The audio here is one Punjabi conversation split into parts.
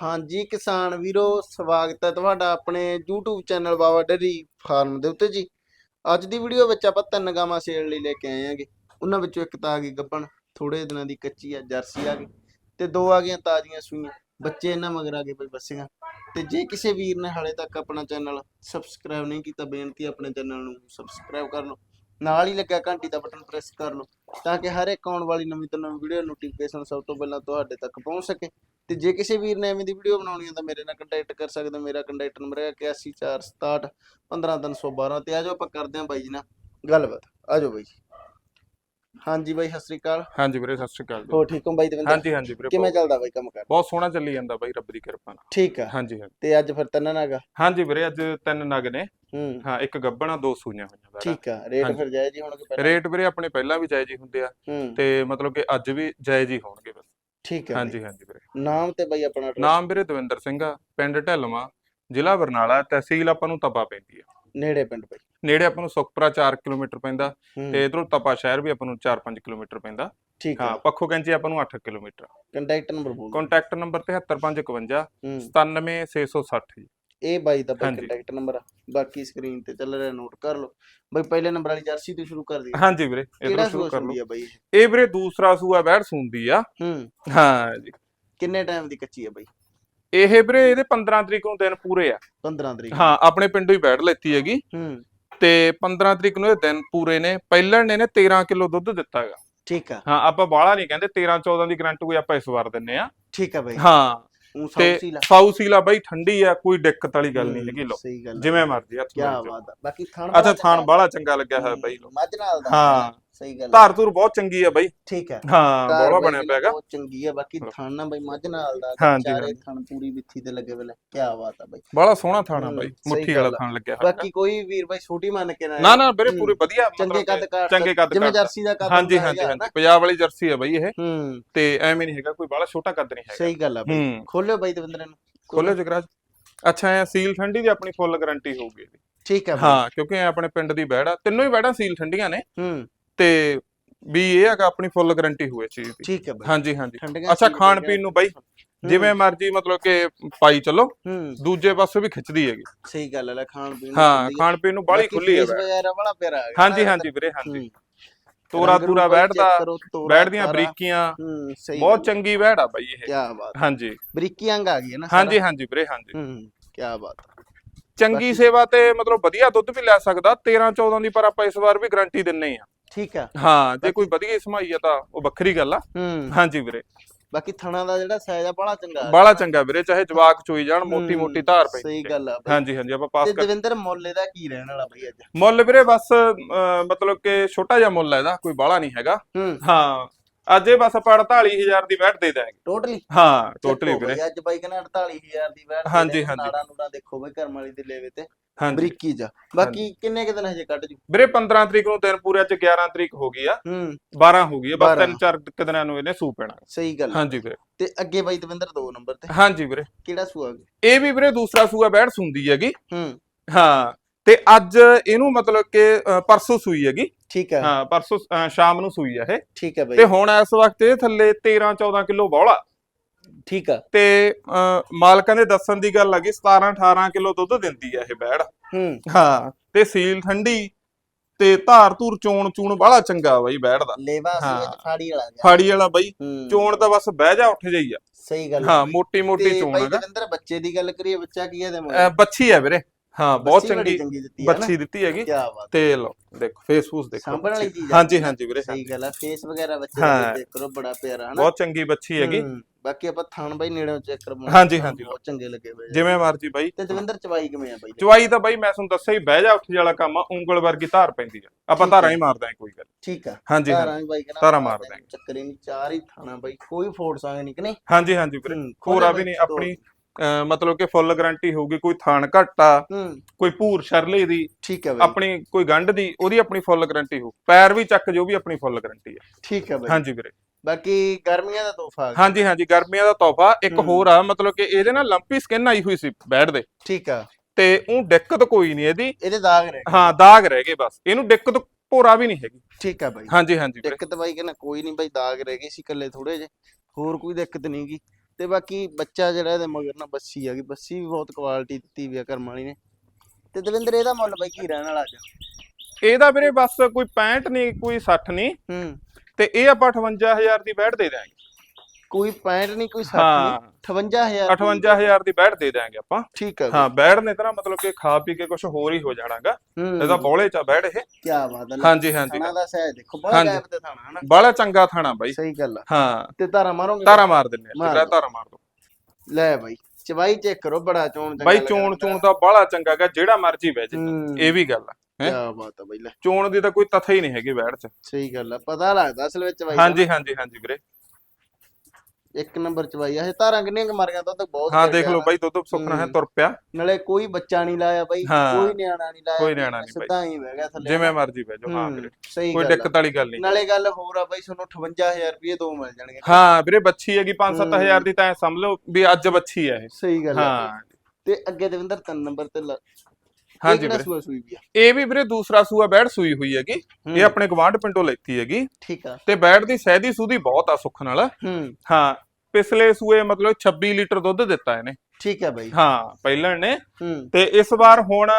ਹਾਂਜੀ ਕਿਸਾਨ ਵੀਰੋ, ਸਵਾਗਤ ਹੈ ਤੁਹਾਡਾ ਆਪਣੇ YouTube channel Baba dairy farm ਦੇ ਉੱਤੇ ਜੀ। ਅੱਜ ਦੀ ਵੀਡੀਓ ਵਿੱਚ ਆਪਾਂ ਤਿੰਨ ਗਾਵਾਂ ਸੇਲ ਲਈ ਲੈ ਕੇ ਆਏ ਆਂਗੇ ਉਹਨਾਂ ਵਿੱਚੋਂ ਇੱਕ ਤਾਂ ਆ ਗਈ ਗੱਬਣ ਥੋੜੇ ਦਿਨਾਂ ਦੀ ਕੱਚੀ ਆ, ਜਰਸੀ ਆ ਗਈ। ਤੇ ਦੋ ਆ ਗਈਆਂ ਤਾਜ਼ੀਆਂ ਸੂਈਆਂ, ਬੱਚੇ ਇਹਨਾਂ ਮਗਰ ਆ ਗਏ ਬਈ ਬੱਸੀਆਂ। ਤੇ ਜੇ ਕਿਸੇ ਵੀਰ ਨੇ ਹਾਲੇ ਤੱਕ ਆਪਣਾ ਚੈਨਲ ਸਬਸਕ੍ਰਾਈਬ ਨਹੀਂ ਕੀਤਾ, ਬੇਨਤੀ ਆਪਣੇ ਚੈਨਲ ਨੂੰ ਸਬਸਕ੍ਰਾਈਬ ਕਰ ਲਓ। ਨਾਲ ਹੀ ਲੱਗਿਆ ਘੰਟੀ ਦਾ ਬਟਨ ਪ੍ਰੈਸ ਕਰ ਲਓ, ਤਾਂ ਕਿ ਹਰ ਇੱਕ ਆਉਣ ਵਾਲੀ ਨਵੀਂ ਤੋਂ ਨਵੀਂ ਵੀਡੀਓ ਨੋਟੀਫਿਕੇਸ਼ਨ ਸਭ ਤੋਂ ਪਹਿਲਾਂ ਤੁਹਾਡੇ ਤੱਕ ਪਹੁੰਚ ਸਕੇ। ਤੇ ਜੇ ਕਿਸੇ ਵੀਰ ਨੇ ਐਵੇਂ ਦੀ ਵੀਡੀਓ ਬਣਾਉਣੀ ਹੈ ਤਾਂ ਮੇਰੇ ਨਾਲ ਕੰਟੈਕਟ ਕਰ ਸਕਦੇ। ਮੇਰਾ ਕੰਟੈਕਟ ਨੰਬਰ ਹੈ 814667 15312 ਤੇ ਆਜੋ ਆਪਾਂ ਕਰਦੇ ਹਾਂ ਬਾਈ ਜੀ ਨਾਲ ਗੱਲਬਾਤ। ਆਜੋ ਬਾਈ ਜੀ। ਹਾਂਜੀ ਬਾਈ ਸਤਿ ਸ੍ਰੀ ਅਕਾਲ। ਹਾਂਜੀ ਵੀਰੇ ਸਤਿ ਸ਼੍ਰੀ ਅਕਾਲ ਹੋ ਠੀਕ ਹੋ ਬਾਈ ਦਵਿੰਦਰ? ਹਾਂਜੀ ਹਾਂਜੀ ਵੀਰੇ ਕਿਵੇਂ ਚੱਲਦਾ ਬਾਈ ਕੰਮ ਕਰ? ਬਹੁਤ ਸੋਹਣਾ ਚੱਲੀ ਜਾਂਦਾ ਬਾਈ ਰੱਬ ਦੀ ਕਿਰਪਾ ਨਾਲ। ਠੀਕ ਆ। ਹਾਂਜੀ ਤੇ ਅੱਜ ਫਿਰ ਤੰਨਾ ਨਾਗਾ? ਹਾਂਜੀ ਵੀਰੇ ਅੱਜ ਤਿੰਨ ਨਗ ਨੇ। ਹੂੰ। ਇੱਕ ਗੱਬਣਾ ਦੋ ਸੂਈਆਂ ਹੋਈਆਂ ਵੈਰਾ ਠੀਕ ਆ ਰੇਟ। ਫਿਰ ਜਾਇਜ਼ ਹੀ ਹੋਣਗੇ ਪਹਿਲਾਂ? ਰੇਟ ਵੀਰੇ ਆਪਣੇ ਪਹਿਲਾਂ ਵੀ ਜਾਇਜ਼ ਹੀ ਹੁੰਦੇ ਆ। ਤੇ ਮਤਲਬ ਕਿ ਅੱਜ ਵੀ ਜਾਇਜ਼ ਹੀ ਹੋਣਗੇ ਬਸ। ਠੀਕ ਬਾਈ। ਹਾਂਜੀ ਹਾਂਜੀ ਵੀਰੇ। ਨਾਮ ਤੇ ਬਾਈ ਆਪਣਾ address? ਨਾਮ ਵੀਰੇ ਦਵਿੰਦਰ ਸਿੰਘ ਆ ਪਿੰਡ ਢਿੱਲਵਾਂ ਜ਼ਿਲ੍ਹਾ ਬਰਨਾਲਾ ਤਹਿਸੀਲ ਆਪਾਂ ਨੂੰ ਤਪਾ ਪੈਂਦੀ ਆ। ਨੇੜੇ ਪਿੰਡ ਬਾਈ। ਨੇੜੇ ਆਪਾਂ ਨੂੰ ਸੁਖਪੁਰਾ 4 ਕਿਲੋਮੀਟਰ ਪੈਂਦਾ ਹੂੰ। ਤੇ ਇਧਰੋਂ ਤਪਾ ਸ਼ਹਿਰ ਵੀ ਆਪਾਂ ਨੂੰ 4-5 ਕਿਲੋਮੀਟਰ ਪੈਂਦਾ। ਠੀਕ ਹਾਂ ਆ ਪੱਖੋ ਕੈਂਚੀ ਆਪਾਂ ਨੂੰ 8 ਕਿਲੋਮੀਟਰ ਕੰਟੈਕਟ ਨੰਬਰ ਬੋਲ ਕੰਟੈਕਟ ਨੰਬਰ 73551 ਹੂੰ। 97660 ਜੀ। ਇਹ ਬਾਈ ਦਾ ਬਾਈ ਹਾਂਜੀ। ਕੰਟੈਕਟ ਨੰਬਰ ਆ। ਬਾਕੀ ਸਕਰੀਨ ਤੇ ਚੱਲ ਰਿਹਾ ਨੋਟ ਕਰ ਲਓ। ਬਾਈ ਪਹਿਲੇ ਨੰਬਰ ਵਾਲੀ ਜਰਸੀ ਤੋਂ ਸ਼ੁਰੂ ਕਰ ਦਈਏ। ਹਾਂਜੀ ਵੀਰੇ ਇਧਰੋਂ ਸ਼ੁਰੂ ਕਰ ਲਓ। ਬਾਈ ਇਹ? ਵੀਰੇ ਦੂਸਰਾ ਸੂਆ ਬੈੜ ਸੁਣਦੀ ਆ। ਹੂੰ। ਹਾਂ ਜੀ। ਕਿੰਨੇ ਟਾਈਮ ਦੀ ਕੱਚੀ ਆ ਬਾਈ? ਇਹ ਵੀਰੇ ਇਹਦੇ 15 ਤਰੀਕ ਨੂੰ ਦਿਨ ਪੂਰੇ ਆ। 15 ਤਰੀਕ ਹਾਂ ਆਪਣੇ ਪਿੰਡੋਂ ਹੀ ਬੈੜ ਲੈਤੀ ਹੈਗੀ। ਹੂੰ। ਤੇ 15 ਤਰੀਕ ਨੂੰ ਇਹ ਦਿਨ ਪੂਰੇ ਨੇ। ਪਹਿਲਣ ਨੇ ਨੇ 13 ਕਿਲੋ ਦੁੱਧ ਦਿੱਤਾ ਹੈਗਾ। ਠੀਕ ਆ। ਹਾਂ ਆਪਾਂ ਬਾਹਲਾ ਨਹੀਂ ਕਹਿੰਦੇ 13 14 ਦੀ ਗਰੰਟੀ ਕੋਈ ਆਪਾਂ ਇਸ ਵਾਰ ਦਿੰਨੇ ਆ। ਠੀਕ ਆ ਬਾਈ। ਹਾਂ। ਤੇ ਸੌ ਸੀਲਾ ਸਾਊ ਸੀਲਾ ਬਾਈ ਠੰਡੀ ਆ ਕੋਈ ਦਿੱਕਤ ਵਾਲੀ ਗੱਲ ਨਹੀਂ ਹੈਗੀ ਲੋ। ਜਿਵੇਂ ਮਰਜ਼ੀ ਹੱਥ ਜਾਓ। ਬਾਤ ਆ। ਬਾਕੀ ਥਾਣ ਅੱਛਾ ਥਾਣ ਬਾਹਲਾ ਚੰਗਾ ਲੱਗਿਆ ਹੋਇਆ ਬਾਈ ਮੱਝ ਨਾਲ ਦਾ। ਹਾਂ। ਸਹੀ ਗੱਲ। ਧਾਰ ਧੂਰ ਬਹੁਤ ਚੰਗੀ ਆ ਬਾਈ। ਠੀਕ ਹਾਂ। ਧਾਰ ਬੋਲਾ ਬਣਿਆ ਦੀ ਪਿਆਗਾ ਬਹੁਤ ਚੰਗੀ ਆ ਬਾਕੀ ਥਾਣ ਨਾ ਬਾਈ ਮੱਝ ਨਾਲ ਦਾ ਹਾਂਜੀ, ਚਾਰੇ ਹਾਂਜੀ। ਥਾਣ ਪੂਰੀ ਵਿੱਥੀ ਤੇ ਲੱਗੇ ਵੇਲੇ ਕੀ ਬਾਤ ਆ ਬਾਈ। ਬੜਾ ਸੋਹਣਾ ਥਾਣਾ ਹੂੰ, ਬਾਈ ਸਹੀ ਮੁੱਠੀ ਗੱਲ ਵਾਲਾ ਆ। ਥਾਣ ਲੱਗਿਆ ਹੋਇਆ ਬਾਕੀ ਕੋਈ ਵੀਰ ਬਾਈ ਛੋਟੀ ਮੰਨ ਕੇ ਨਾ ਨਾ ਨਾ ਵੀਰੇ ਹੂੰ। ਪੂਰੇ ਵਧੀਆ ਚੰਗੇ ਮਤਲਬ ਕੱਦ ਕਾਠ ਚੰਗੇ ਕੱਦ ਜਿਵੇਂ। ਜਰਸੀ ਦਾ ਕੱਦ ਹਾਂਜੀ ਹੁੰਦਾ ਹਾਂਜੀ ਹੈਗਾ ਹਾਂਜੀ ਨਾ। ਪੰਜਾਬ ਵਾਲੀ ਜਰਸੀ ਆ ਬਾਈ ਇਹ। ਹੂੰ। ਤੇ ਐਵੇਂ ਨਹੀਂ ਹੈਗਾ ਕੋਈ ਬਾਹਲਾ ਛੋਟਾ ਕੱਦ ਨਹੀਂ ਹੈਗਾ। ਸਹੀ ਗੱਲ ਆ ਬਾਈ। ਹੂੰ। ਖੋਲਿਓ ਬਾਈ ਦਵਿੰਦਰ ਨੂੰ। ਖੋਲੇ ਜਗਰਾਜ। ਅੱਛਾ ਇਹ ਸੀਲ ਠੰਡੀ ਦੀ ਆਪਣੀ ਫੁੱਲ ਗਾਰੰਟੀ ਹੋਊਗੀ ਇਹਦੀ। ਠੀਕ ਬਾਈ। ਹਾਂ ਕਿਉਂਕਿ ਇਹ ਆਪਣੇ ਪਿੰਡ ਦੀ ਬੈੜ ਆ। ਤਿੰਨੋਂ ਹੀ ਬੈੜਾਂ ਸੀਲ ਠੰਡੀਆਂ ਨੇ। ਹੂੰ। ਤੇ ਵੀ ਇਹ ਹੈਗਾ ਆਪਣੀ ਫੁੱਲ ਗਾਰੰਟੀ ਹੋਏ ਚੀਜ਼ ਦੀ। ਠੀਕ ਆ ਬਾਈ। ਹਾਂਜੀ ਹਾਂਜੀ। ਠੰਡੀਆਂ ਅੱਛਾ ਖਾਣ। ਪੀਣ ਨੂੰ ਬਾਈ ਹੂੰ, ਜਿਵੇਂ ਮਰਜ਼ੀ ਮਤਲਬ ਕਿ ਪਾਈ ਚੱਲੋ ਹੂੰ। ਦੂਜੇ ਪਾਸੇ ਵੀ ਖਿੱਚਦੀ ਹੈਗੀ। ਸਹੀ ਗੱਲ ਆ ਲੈ ਖਾਣ ਪੀਣ ਨੂੰ ਹਾਂ। ਖਾਣ ਪੀਣ ਨੂੰ ਬਾਹਲੀ ਖੁੱਲੀ ਹੈ ਬੈੜ ਵਗੈਰਾ ਬੜਾ ਪਿਆਰਾ ਹੈਗਾ ਹਾਂਜੀ ਹਾਂਜੀ ਵੀਰੇ ਹਾਂਜੀ। ਹੂੰ। ਤੋਰਾ ਤੂਰਾ ਬਾਈ ਬੈੜ check ਦਾ ਕਰੋ, ਤੋਰਾ ਬੈੜ ਦੀਆਂ ਤਾਰਾ। ਬਰੀਕੀਆਂ। ਹੂੰ ਸਹੀ ਬਹੁਤ ਚੰਗੀ ਬੈੜ ਆ ਬਾਈ ਇਹ। ਕੀ ਬਾਤ ਹਾਂਜੀ। ਬਰੀਕੀ ਅੰਗ ਆ ਗਈ ਹੈ ਨਾ ਹਾਂਜੀ ਹਾਂਜੀ ਵੀਰੇ ਹਾਂਜੀ? ਹੂੰ ਕੀ ਬਾਤ। ਚੰਗੀ ਸੇਵਾ ਤੇ ਮਤਲਬ ਵਧੀਆ ਦੁੱਧ ਵੀ ਲੈ ਸਕਦਾ 13 14 ਦੀ ਪਰ ਆਪਾਂ ਇਸ ਵਾਰ ਵੀ ਗਾਰੰਟੀ ਦਿੰਨੇ ਆ। ਠੀਕ ਆ। ਹਾਂ ਜੇ ਕੋਈ ਵਧੀਆ ਸਮਾਈ ਆ ਤਾਂ ਉਹ ਵੱਖਰੀ ਗੱਲ ਆ। ਹੂੰ। ਹਾਂਜੀ ਵੀਰੇ। ਬਾਕੀ ਥਣਾ ਦਾ ਜਿਹੜਾ ਸਾਈਜ਼ ਆ ਬੜਾ ਚੰਗਾ ਆ। ਬਾਲਾ ਚੰਗਾ ਵੀਰੇ ਚਾਹੇ ਜਵਾਕ ਚੋਈ ਜਾਣ ਮੋਟੀ ਮੋਟੀ ਧਾਰ ਪਈ। ਸਹੀ ਗੱਲ ਆ ਬਾਈ। ਹਾਂਜੀ ਹਾਂਜੀ ਆਪਾਂ ਪਾਸ ਤੇ ਕਰ ਦਵਿੰਦਰ ਮੁੱਲ ਇਹਦਾ ਕੀ ਰਹਿਣ ਵਾਲਾ ਬਾਈ ਅੱਜ? ਮੁੱਲ ਵੀਰੇ ਬਸ ਅਹ, ਮਤਲਬ ਕਿ ਛੋਟਾ ਜਿਹਾ ਮੁੱਲ ਹੈ ਇਹਦਾ ਕੋਈ ਬਾਲਾ ਨਹੀਂ ਹੈਗਾ। ਹੂੰ। ਹਾਂ ਅੱਜ ਇਹ ਬਸ ਆਪਾਂ 48000 ਦੀ ਬੈਠ ਦੇ ਦਾਂਗੇ ਟੋਟਲੀ ਹਾਂ ਟੋਟਲੀ ਵੀਰੇ। ਅੱਜ ਬਾਈ ਕਹਿੰਦਾ 48000 ਦੀ ਬੈਠ ਹਾਂਜੀ, ਹਾਂਜੀ। ਨਾੜਾ ਨੂੜਾ ਦੇਖੋ ਬਈ ਕਰਮ ਵਾਲੀ ਦੇ ਲੈਵੇ ਤੇ। ਹਾਂਜੀ। ਬਰੀਕੀ ਜਾ ਬਾਕੀ ਕਿੰਨੇ ਕੁ ਦਿਨ ਹਜੇ ਕੱਢ ਜੂ? ਵੀਰੇ 15 ਤਰੀਕ ਨੂੰ ਦਿਨ ਪੂਰੇ ਅੱਜ 11 ਤਰੀਕ ਹੋ ਗਈ ਆ। ਹੂੰ। 12 ਹੋ ਗਈ ਆ ਬਸ 12 ਤਿੰਨ ਚਾਰ ਕੁ ਦਿਨਾਂ ਨੂੰ ਇਹਨੇ ਸੂ ਪੈਣਾ। ਸਹੀ ਗੱਲ। ਹਾਂਜੀ ਵੀਰੇ। ਤੇ ਅੱਗੇ ਬਾਈ ਦਵਿੰਦਰ ਦੋ ਨੰਬਰ ਤੇ। ਹਾਂਜੀ ਵੀਰੇ। ਕਿਹੜਾ ਸੂਆ ਗਿਆ ਇਹ ਵੀ ਵੀਰੇ ਦੂਸਰਾ ਸੂਆ ਬੈਠ ਸੁੰਦੀ ਹੈਗੀ। ਹੂੰ। ਹਾਂ ਤੇ ਅੱਜ ਇਹਨੂੰ ਮਤਲਬ ਕਿ ਪਰਸੋਂ ਸੂਈ ਹੈਗੀ। ਠੀਕ ਆ। ਹਾਂ ਪਰਸੋਂ ਸ਼ਾਮ ਨੂੰ ਸੂਈ ਆ ਇਹ। ਠੀਕ ਆ ਬਾਈ। ਤੇ ਹੁਣ ਇਸ ਵਕਤ ਇਹ ਥੱਲੇ 13 14 ਕਿਲੋ ਬੌਲਾ ਠੀਕ ਆ। ਤੇ ਮਾਲਕਾਂ ਦੇ ਦੱਸਣ ਦੀ ਗੱਲ ਹੈਗੀ 17 18 ਕਿਲੋ ਦੁੱਧ ਦਿੰਦੀ ਆ ਇਹ ਬੈੜ। ਹੂੰ। ਹਾਂ ਤੇ ਸੀਲ ਠੰਡੀ ਤੇ ਧਾਰ ਧੂਰ ਚੋਣ ਚੂਣ ਬਾਹਲਾ ਚੰਗਾ ਬਾਈ ਬੈੜ ਦਾ। ਲੇਵਾ ਸੀ ਹਾਂ। ਅੱਜ ਫਾੜੀ ਵਾਲਾ ਗਿਆ ਫਾੜੀ ਵਾਲਾ ਬਾਈ। ਹੂੰ। ਚੋਣ ਤਾਂ ਬਸ ਬਹਿ ਜਾ ਉੱਠ ਜਾਈ ਆ। ਸਹੀ ਗੱਲ ਹਾਂ। ਮੋਟੀ ਮੋਟੀ ਚੋਣ ਬਾਈ ਹੈਗਾ। ਬੱਚੇ ਦੀ ਗੱਲ ਕਰੀਏ ਬੱਚਾ ਕੀ ਹੈ ਤੇ ਬੱਚੀ ਆ ਵੀਰੇ। ਹਾਂ ਬਹੁਤ ਚੰਗੀ ਚੰਗੀ ਦਿੱਤੀ ਹੈ ਬੱਚੀ ਦਿੱਤੀ ਹੈਗੀ। ਕੀ ਬਾਤ ਤੇ ਲਓ ਦੇਖੋ ਫੇਸਬੁੱਕ ਦੇਖੋ ਸਾਂਭਣ ਵਾਲੀ ਚੀਜ਼ ਆ। ਹਾਂਜੀ ਹਾਂਜੀ ਵੀਰੇ ਸਹੀ ਗੱਲ ਆ ਫੇਸ ਵਗੈਰਾ ਬੱਚੇ ਹਾਂ। ਦਾ ਦੇਖ ਕਰੋ ਬੜਾ ਪਿਆਰਾ ਹਨਾ। ਬਹੁਤ ਚੰਗੀ ਬੱਚੀ ਹੈਗੀ। ਹੂੰ, ਬਾਕੀ ਆਪਾਂ ਥਾਣ ਬਾਈ ਨੇੜੋਂ ਚੈੱਕ ਕਰਵਾਉਣਾ ਹਾਂਜੀ, ਹਾਂਜੀ। ਬਹੁਤ ਚੰਗੇ ਲੱਗੇ ਬਈ ਜਿਵੇਂ ਮਰਜ਼ੀ ਬਾਈ। ਤੇ ਦਵਿੰਦਰ ਚਵਾਈ ਕਿਵੇਂ ਆ ਬਾਈ? ਚਵਾਈ ਤਾਂ ਬਾਈ ਮੈਂ ਤੁਹਾਨੂੰ ਦੱਸਿਆ ਹੀ ਬਹਿ ਜਾ ਉੱਠ ਵਾਲਾ ਕੰਮ ਆ ਉਂਗਲ ਵਰਗੀ ਧਾਰ ਪੈਂਦੀ ਆ। ਆਪਾਂ ਧਾਰਾਂ ਹੈ। ਹੀ ਮਾਰਦਾ ਹਾਂ ਕੋਈ ਗੱਲ। ਠੀਕ ਆ। ਹਾਂਜੀ ਧਾਰਾਂ ਬਾਈ ਕਹਿੰਦਾ ਧਾਰਾਂ ਮਾਰ ਦਿਆਂਗੇ। ਚੱਕਰ ਹੀ ਨਹੀਂ ਚਾਰ ਹੀ ਥਾਣਾ ਬਾਈ ਕੋਈ ਫੋੜ ਸੰਗ ਨਹੀਂ ਕਿ ਨਹੀਂ? ਹਾਂਜੀ ਹਾਂਜੀ ਵੀਰੇ। ਹੂੰ, ਖੋਰਾ ਵੀ ਨਹੀਂ ਆਪਣੀ ਮਤਲਬ ਕਿ ਫੁੱਲ ਗਾਰੰਟੀ ਹੋਊਗੀ ਕੋਈ ਥਾਣ ਘੱਟਾ ਹੂੰ। ਕੋਈ ਭੂਰ ਸ਼ਰਲੇ ਦੀ ਠੀਕ ਆ ਬਾਈ। ਆਪਣੀ ਕੋਈ ਗੰਢ ਦੀ ਉਹਦੀ ਆਪਣੀ ਫੁੱਲ ਗਾਰੰਟੀ ਹੋ ਪੈਰ ਵੀ ਚੱਕ ਜੋ ਵੀ ਆਪਣੀ ਫੁੱਲ ਗਾਰੰਟੀ ਆ। ਠੀਕ ਆ ਬਾਈ। ਹਾਂਜੀ ਵੀਰੇ। ਬਾਕੀ ਗਰਮੀਆਂ ਦਾ ਤੋਹਫਾ। ਹਾਂਜੀ ਹਾਂਜੀ ਗਰਮੀਆਂ ਦਾ ਤੋਹਫਾ। ਇੱਕ ਹੂੰ। ਹੋਰ ਆ ਮਤਲਬ ਕਿ ਇਹਦੇ ਨਾਲ ਲੰਪੀ ਸਕਿਨ ਆਈ ਹੋਈ ਸੀ ਬੈਡ ਦੇ। ਠੀਕ ਆ। ਤੇ ਉਹ ਦਿੱਕਤ ਕੋਈ ਨਹੀਂ ਇਹਦੀ। ਇਹਦੇ ਦਾਗ ਰਹਿ ਗਏ। ਹਾਂ ਦਾਗ ਰਹਿ ਗਏ ਬਸ। ਇਹਨੂੰ ਦਿੱਕਤ ਭੋਰਾ ਵੀ ਨਹੀਂ ਹੈਗੀ। ਠੀਕ ਆ ਬਾਈ। ਹਾਂਜੀ ਹਾਂਜੀ ਦਿੱਕਤ ਬਾਈ ਕਹਿੰਦਾ ਕੋਈ ਨਹੀਂ ਬਾਈ ਦਾਗ ਰਹਿ ਗਏ ਸੀ ਇਕੱਲੇ ਥੋੜੇ ਜੇ ਹੋਰ ਕੋਈ ਦਿੱਕਤ ਨਹੀਂ ਗੀ। ਤੇ ਬਾਕੀ ਬੱਚਾ ਜਿਹੜਾ ਇਹਦੇ ਮਗਰ ਨਾ ਬੱਸੀ ਆ ਗਈ ਬੱਸੀ ਵੀ ਬਹੁਤ ਕੁਆਲਿਟੀ ਦਿੱਤੀ ਵੀ ਆ ਕਰਮ ਵਾਲੀ ਨੇ। ਤੇ ਦਵਿੰਦਰ ਇਹਦਾ ਮੁੱਲ ਬਾਈ ਕੀ ਰਹਿਣ ਵਾਲਾ ਅੱਜ? ਇਹਦਾ ਵੀਰੇ ਬਸ ਕੋਈ 65 ਨਹੀਂ ਕੋਈ 60 ਨਹੀਂ ਹੂੰ। ਤੇ ਇਹ ਆਪਾਂ 58000 ਦੀ ਬੈਠ ਦੇ ਦਿਆਂਗੇ। ਕੋਈ 65 ਨਹੀਂ ਕੋਈ 60 ਹਾਂ। ਨਹੀਂ 58000 58000 ਦੀ ਬੈਠ ਦੇ ਦਿਆਂਗੇ ਆਪਾਂ। ਠੀਕ ਹੈ ਹਾਂ ਬੈਠ ਨੇ ਤਾਂ ਮਤਲਬ ਕਿ ਖਾ ਪੀ ਕੇ ਕੁਝ ਹੋਰ ਹੀ ਹੋ ਜਾਣਾਗਾ। ਇਹਦਾ ਬੋਲੇ ਚ ਬੈਠ ਇਹ। ਕੀ ਬਾਤ ਹੈ ਹਾਂਜੀ ਹਾਂਜੀ। ਥਾਣਾ ਦਾ ਸਹਿ ਦੇਖੋ ਬੜਾ ਹਾਂਜੀ। ਗੈਪ ਤੇ ਥਾਣਾ ਹਨਾ? ਬਾਲਾ ਚੰਗਾ ਥਾਣਾ ਬਾਈ। ਸਹੀ ਗੱਲ ਆ। ਹਾਂ। ਤੇ ਧਾਰਾ ਮਾਰੋਗੇ? ਤਾਰਾ ਮਾਰ ਦਿੰਨੇ ਆ ਮਾਰ ਜਿਹੜਾ। ਤਾਰਾ ਮਾਰ ਦੋ। ਲੈ ਬਾਈ ਚਵਾਈ ਚੈੱਕ ਕਰੋ ਬੜਾ ਚੋਣ ਚੰਗਾ ਬਾਈ ਚੋਣ। ਚੋਣ ਤਾਂ ਬਾਲਾ ਚੰਗਾਗਾ ਜਿਹੜਾ ਮਰਜ਼ੀ ਬਹਿ ਜੇ। ਇਹ ਵੀ ਗੱਲ ਆ ਹੈਂ? ਕੀ ਬਾਤ ਹੈ ਬਾਈ ਲੈ। ਚੋਣ ਦੀ ਤਾਂ ਕੋਈ ਤਥਾ ਹੀ ਨਹੀਂ ਹੈਗੀ ਬੈਠ ਚ। ਸਹੀ ਗੱਲ ਆ ਪਤਾ ਲੱਗਦਾ ਅਸਲ ਵਿੱਚ ਬਾਈ ਦਾ। ਹਾਂਜੀ ਹਾਂਜੀ ਹਾਂਜੀ ਵੀਰੇ। ਇੱਕ ਨੰਬਰ ਚਵਾਈ ਆ। ਇਹ ਧਾਰਾਂ ਕਿੰਨੀਆਂ ਕੁ ਮਾਰੀਆਂ ਤਾਂ ਬਹੁਤ ਹਾਂ ਦੇਖ ਲਓ। ਬਾਈ ਦੁੱਧ ਸੁੱਕਣਾ ਹੈ। ਤੁਰ ਪਿਆ। ਨਾਲੇ ਕੋਈ ਬੱਚਾ ਨਹੀਂ ਲਾਇਆ ਬਾਈ। ਕੋਈ ਨਿਆਣਾ ਨਹੀਂ ਲਾਇਆ ਕੋਈ ਨਿਆਣਾ ਨਹੀਂ ਬਾਈ। ਸਿੱਧਾ ਹੀ ਬਹਿ ਗਿਆ ਥੱਲੇ। ਜਿਵੇਂ ਮਰਜ਼ੀ ਬਹਿ ਜਾਓ ਹਾਂ ਵੀਰੇ। ਸਹੀ ਕੋਈ। ਦਿੱਕਤ ਵਾਲੀ ਗੱਲ ਨਹੀਂ। ਨਾਲੇ ਗੱਲ ਹੋਰ ਆ ਬਾਈ ਤੁਹਾਨੂੰ 58000 ਰੁਪਏ ਦੋ ਮਿਲ ਜਾਣਗੇ। ਹਾਂ ਵੀਰੇ ਬੱਚੀ ਹੈਗੀ 5-7000 ਹੂੰ। ਦੀ ਤਾਂ ਸਮਝ ਲਓ ਵੀ ਅੱਜ ਬੱਚੀ ਹੈ ਇਹ। ਸਹੀ ਗੱਲ ਹਾਂ। ਤੇ ਅੱਗੇ ਦਵਿੰਦਰ ਤਿੰਨ ਨੰਬਰ ਤੇ ਹਾਂਜੀ ਵੀਰੇ। ਇਹ ਵੀ ਵੀਰੇ ਦੂਸਰਾ ਸੂਆ ਬੈੜ ਸੂਈ ਹੋਈ ਹੈਗੀ। ਇਹ ਆਪਣੇ ਗਵਾਂਢ ਪਿੰਡੋਂ ਲੈਤੀ ਹੈਗੀ। ਠੀਕ ਆ। ਤੇ ਬੈੜ ਦੀ ਸਹਿਦੀ ਸੂਦੀ ਬਹੁਤ ਆ ਸੁੱਖ ਨਾਲ ਹਾਂ। ਪਿਛਲੇ ਸੂਏ ਮਤਲਬ 26 ਲੀਟਰ ਦੁੱਧ ਦਿੱਤਾ ਇਹਨੇ। ਠੀਕ ਆ ਬਾਈ। ਹਾਂ ਪਹਿਲਾਂ ਨੇ ਹੂੰ। ਤੇ ਇਸ ਵਾਰ ਹੁਣ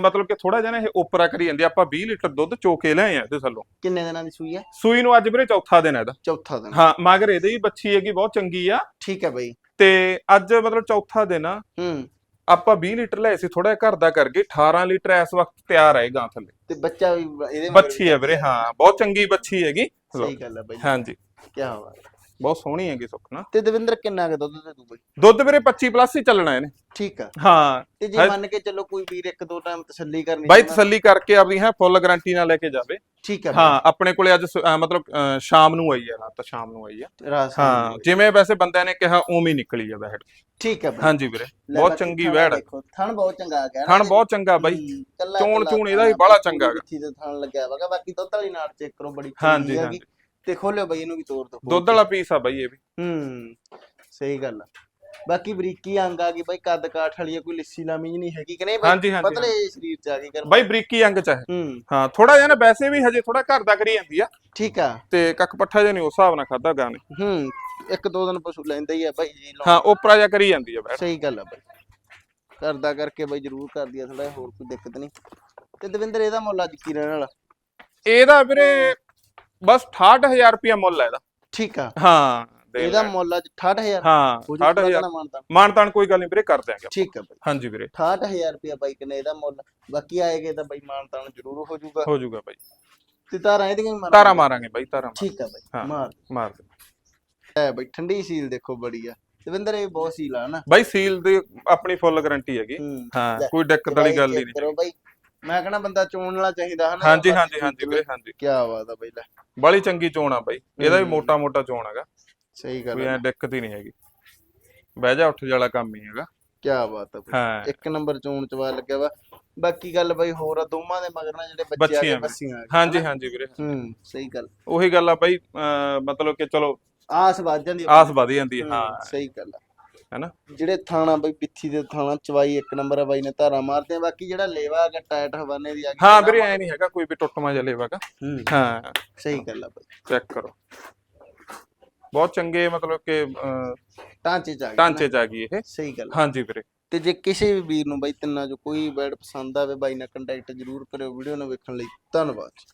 ਮਤਲਬ ਕਿ ਥੋੜਾ ਜਿਹਾ ਨਾ ਇਹ ਓਪਰਾ ਕਰੀ ਜਾਂਦੀ। ਆਪਾਂ 20 ਲੀਟਰ ਦੁੱਧ ਚੋ ਕੇ ਲਿਆਏ ਆ ਇਹਦੇ ਥੱਲੋਂ। ਕਿੰਨੇ ਦਿਨਾਂ ਦੀ ਸੂਈ ਆ? ਸੂਈ ਨੂੰ ਅੱਜ ਵੀਰੇ ਚੌਥਾ ਦਿਨ ਹੈ ਇਹਦਾ। ਚੌਥਾ ਦਿਨ। ਹਾਂ ਮਗਰ ਇਹਦੇ ਹੀ ਬੱਚੀ ਹੈਗੀ ਬਹੁਤ ਚੰਗੀ ਆ। ਠੀਕ ਆ ਬਾਈ। ਤੇ ਅੱਜ ਮਤਲਬ ਚੌਥਾ ਦਿਨ ਆ। ਹੂੰ। ਆਪਾਂ 20 ਲੀਟਰ ਲਏ ਸੀ ਥੋੜਾ ਘਰ ਦਾ ਕਰਕੇ 18 ਲੀਟਰ ਇਸ ਵਕਤ ਤਿਆਰ ਹੈ ਗਾਂ ਥੱਲੇ। ਤੇ ਬੱਚਾ ਵੀ ਇਹਦੇ ਬੱਚੀ ਹੈ ਵੀਰੇ ਹਾਂ ਬਹੁਤ ਚੰਗੀ ਬੱਚੀ ਹੈਗੀ। ਸਹੀ ਗੱਲ ਆ ਬਾਈ। ਹਾਂਜੀ। ਕੀ ਬਾਤ। ਬਹੁਤ ਸੋਹਣੀ ਹੈਗੀ ਸੁੱਖ ਨਾ। ਤੇ ਦਵਿੰਦਰ ਕਿੰਨਾ ਕੁ ਦੁੱਧ ਦੇ ਦੂ ਬਾਈ ਦੁੱਧ ਵੀਰੇ 25 ਪਲੱਸ ਹੀ ਚੱਲਣਾ ਇਹਨੇ। ਠੀਕ ਆ। ਹਾਂ। ਤੇ ਜੇ ਹਾਂ। ਮੰਨ ਕੇ ਚੱਲੋ ਕੋਈ ਵੀਰ ਇੱਕ ਦੋ ਟਾਈਮ ਤਸੱਲੀ ਕਰਨੀ ਬਾਈ ਤਸੱਲੀ ਕਰਕੇ ਆਪਣੀ ਹੈ ਫੁੱਲ ਗਾਰੰਟੀ ਨਾਲ ਲੈ ਕੇ ਜਾਵੇ। ਠੀਕ ਆ। ਹਾਂ ਆਪਣੇ ਕੋਲੇ ਅੱਜ ਮਤਲਬ ਸ਼ਾਮ ਨੂੰ ਆਈ ਹੈ ਰਾਤ ਸ਼ਾਮ ਨੂੰ ਆਈ ਹੈ ਰਾਸ ਹਾਂ ਜਿਵੇਂ ਵੈਸੇ ਬੰਦਿਆਂ ਨੇ ਕਿਹਾ ਉਵੇਂ ਹੀ ਨਿਕਲੀ ਆ ਬੈਠ ਠੀਕ ਆ ਬਾਈ। ਹਾਂਜੀ ਵੀਰੇ ਬਹੁਤ ਚੰਗੀ ਹੈ ਦੇਖੋ, ਥਣ ਬਹੁਤ ਚੰਗਾ ਆ ਗਿਆ ਥਣ ਬਹੁਤ ਚੰਗਾ ਬਾਈ। ਚੋਣ ਚੂਣ ਇਹਦਾ ਵੀ ਬਾਹਲਾ ਚੰਗਾ। ਚੀਜ਼ ਥਣ ਲੱਗਿਆ ਹੋਗਾ। ਬਾਕੀ ਦੁੱਧ ਵਾਲੀ ਨਾਲ ਚੈੱਕ ਕਰੋ ਬੜੀ ਚੰਗੀ ਹੈਗੀ। ਤੇ ਖੋਲਿਓ ਬਾਈ ਇਹਨੂੰ ਵੀ ਤੋੜ ਦੋ ਦੁੱਧ ਵਾਲਾ ਪੀਸ ਆ ਬਾਈ ਇਹ ਵੀ। ਹੂੰ ਸਹੀ ਗੱਲ ਆ। ਬਾਕੀ ਬਰੀਕੀ ਅੰਗ ਆ ਗਈ ਬਾਈ ਕੱਦ ਕਾਠ ਵਾਲੀ ਆ, ਕੋਈ ਲਿੱਸੀ ਲਾਮੀ ਜਿਹੀ ਨਹੀਂ ਹੈਗੀ ਕਿ ਨਹੀਂ ਬਾਈ? ਹਾਂਜੀ ਹਾਂਜੀ ਪਤਲੇ ਸਰੀਰ ਚ ਆ ਗਈ ਕਰ ਬਾਈ ਬਰੀਕੀ ਅੰਗ ਚ ਹੈ ਹੂੰ। ਹਾਂ ਥੋੜਾ ਜਿਹਾ ਨਾ ਵੈਸੇ ਵੀ ਹਜੇ ਥੋੜਾ ਘਰ ਦਾ ਕਰੀ ਜਾਂਦੀ ਆ। ਠੀਕ ਆ। ਤੇ ਕੱਖ ਪੱਠਾ ਜਿਹਾ ਨਹੀਂ ਉਸ ਹਿਸਾਬ ਨਾਲ ਖਾਦਾ ਗਾ ਨੇ ਹੂੰ ਇੱਕ ਦੋ ਦਿਨ ਪਸ਼ੂ ਲੈਂਦਾ ਹੀ ਆ ਬਾਈ ਜੀ ਲਾਉਣ। ਹਾਂ ਉਪਰਾ ਜਿਹਾ ਕਰੀ ਜਾਂਦੀ ਆ ਬੈਠ ਸਹੀ ਗੱਲ ਆ ਬਾਈ। ਕਰਦਾ ਕਰਕੇ ਬਾਈ ਜ਼ਰੂਰ ਕਰਦੀ ਆ ਥੋੜਾ ਹੋਰ ਕੋਈ ਦਿੱਕਤ ਨਹੀਂ। ਤੇ ਦਵਿੰਦਰ ਇਹਦਾ ਮੁੱਲ ਅੱਜ ਕੀ ਰਹਿਣ ਵਾਲਾ? ਇਹਦਾ ਵੀਰੇ ਬਸ 68000 ਰੁਪਇਆ ਮੁੱਲ ਹੈ ਇਹਦਾ। ਠੀਕ ਆ। ਹਾਂ ਦੇ ਇਹਦਾ ਲੈ। ਮੁੱਲ ਅੱਜ 68000 ਹਾਂ ਹੋ ਜੂ 68000 ਮਾਨਤਾ ਮਾਨਤਾਨ ਕੋਈ ਗੱਲ ਨਹੀਂ ਵੀਰੇ ਕਰ ਦਿਆਂਗੇ ਠੀਕ ਆ ਬਾਈ। ਹਾਂਜੀ ਵੀਰੇ। 68000 ਰੁਪਇਆ ਬਾਈ ਕਿਨੇ ਇਹਦਾ ਮੁੱਲ। ਬਾਕੀ ਆਏਗੇ ਤਾਂ ਬਾਈ ਮਾਨਤਾਨ ਜ਼ਰੂਰ ਹੋ ਜਾਊਗਾ। ਹੋ ਜਾਊਗਾ ਬਾਈ। ਤੇ ਤਾਰਾਂ ਇਹਦੀਆਂ ਵੀ ਮਾਰ ਤਾਰਾ ਮਾਰਾਂਗੇ ਬਾਈ ਤਾਰਾ ਮਾਰ- ਠੀਕ ਆ ਬਾਈ। ਮਾਰ। ਮਾਰ ਦੇ ਹੈ ਬਾਈ ਠੰਡੀ ਸੀਲ ਦੇਖੋ ਬੜੀ ਆ। ਦਵਿੰਦਰ ਇਹ ਬਹੁਤ ਸੀਲ ਆ ਨਾ। ਬਾਈ ਸੀਲ ਦੀ ਆਪਣੀ ਫੁੱਲ ਗਾਰੰਟੀ ਹੈਗੀ। ਹੂੰ। ਹਾਂ ਲੈ, ਕੋਈ ਦਿੱਕਤ ਵਾਲੀ ਗੱਲ ਹੀ ਨਹੀਂ ਕਰੋ ਬਾਈ। ਮੈਂ ਕਹਣਾ ਬੰਦਾ ਚੋਣ ਵਾਲਾ ਚਾਹੀਦਾ ਹਨਾ ਹਾਂਜੀ ਹਾਂਜੀ ਹਾਂਜੀ ਵੀਰੇ ਹਾਂਜੀ। ਕੀ ਬਾਤ ਆ ਬਾਈ ਲੈ। ਬੜੀ ਚੰਗੀ ਚੋਣ ਆ ਬਾਈ ਇਹਦਾ ਵੀ। ਮੋਟਾ ਮੋਟਾ ਚੋਣ ਹੈਗਾ। ਸਹੀ ਗੱਲ ਕੋਈ ਐ ਦਿੱਕਤ ਹੀ ਨਹੀਂ ਹੈਗੀ। ਬਹਿ ਜਾ ਉੱਠ ਜਾਲਾ ਕੰਮ ਹੀ ਹੈਗਾ। ਕੀ ਬਾਤ ਆ ਬਾਈ। ਇੱਕ ਨੰਬਰ ਚੋਣ ਚਵਾ ਲੱਗਿਆ ਵਾ। ਬਾਕੀ ਗੱਲ ਬਾਈ ਹੋਰ ਆ ਦੋਵਾਂ ਦੇ ਮਗਰ ਨਾ ਜਿਹੜੇ ਬੱਚੇ ਆ ਗਏ। ਬੱਸੀਆਂ ਹਾਂਜੀ? ਹਾਂਜੀ ਵੀਰੇ। ਹੂੰ ਸਹੀ ਗੱਲ। ਉਹੀ ਗੱਲ ਆ ਬਾਈ ਮਤਲਬ ਕਿ ਚਲੋ ਆਸ ਵੱਧ ਜਾਂਦੀ ਆਸ ਵਧ ਜਾਂਦੀ ਹਾਂ। ਸਹੀ ਗੱਲ ਆ। ਹੈਨਾ? ਜਿਹੜੇ ਥਾਣਾ ਬਈ ਪਿੱਥੀ ਦੇ ਥਾਣਾ ਚਵਾਈ ਇੱਕ ਨੰਬਰ ਆ ਬਾਈ ਨੇ ਧਾਰਾ ਮਾਰਦੇ ਆ ਬਾਕੀ ਜਿਹੜਾ ਲੇਵਾ ਹੈਗਾ ਟਾਇਟ ਹਵਾਨੇ ਦੀ ਆ ਗਈ ਹਾਂ ਵੀਰੇ ਐ ਨਹੀਂ ਹੈਗਾ ਕੋਈ ਵੀ ਟੁੱਟਮਾ ਜਲੇ ਵਾਗਾ ਹੂੰ। ਹਾਂ। ਸਹੀ ਗੱਲ ਆ ਬਾਈ। ਚੈੱਕ ਕਰੋ। ਬਹੁਤ ਚੰਗੇ ਮਤਲਬ ਕਿ ਢਾਂਚੇ ਚ ਆ ਗਈ ਢਾਂਚੇ ਚ ਆ ਗਈ ਇਹ। ਸਹੀ ਗੱਲ। ਹਾਂਜੀ ਵੀਰੇ। ਤੇ ਜੇ ਕਿਸੇ ਵੀ ਵੀਰ ਨੂੰ ਬਾਈ ਤਿੰਨਾਂ ਚੋਂ ਕੋਈ ਬੈਡ ਪਸੰਦ ਆਵੇ ਬਾਈ ਨਾਲ ਕੰਟੈਕਟ ਜ਼ਰੂਰ ਕਰਿਓ। ਵੀਡੀਓ ਨੂੰ ਵੇਖਣ ਲਈ ਧੰਨਵਾਦ।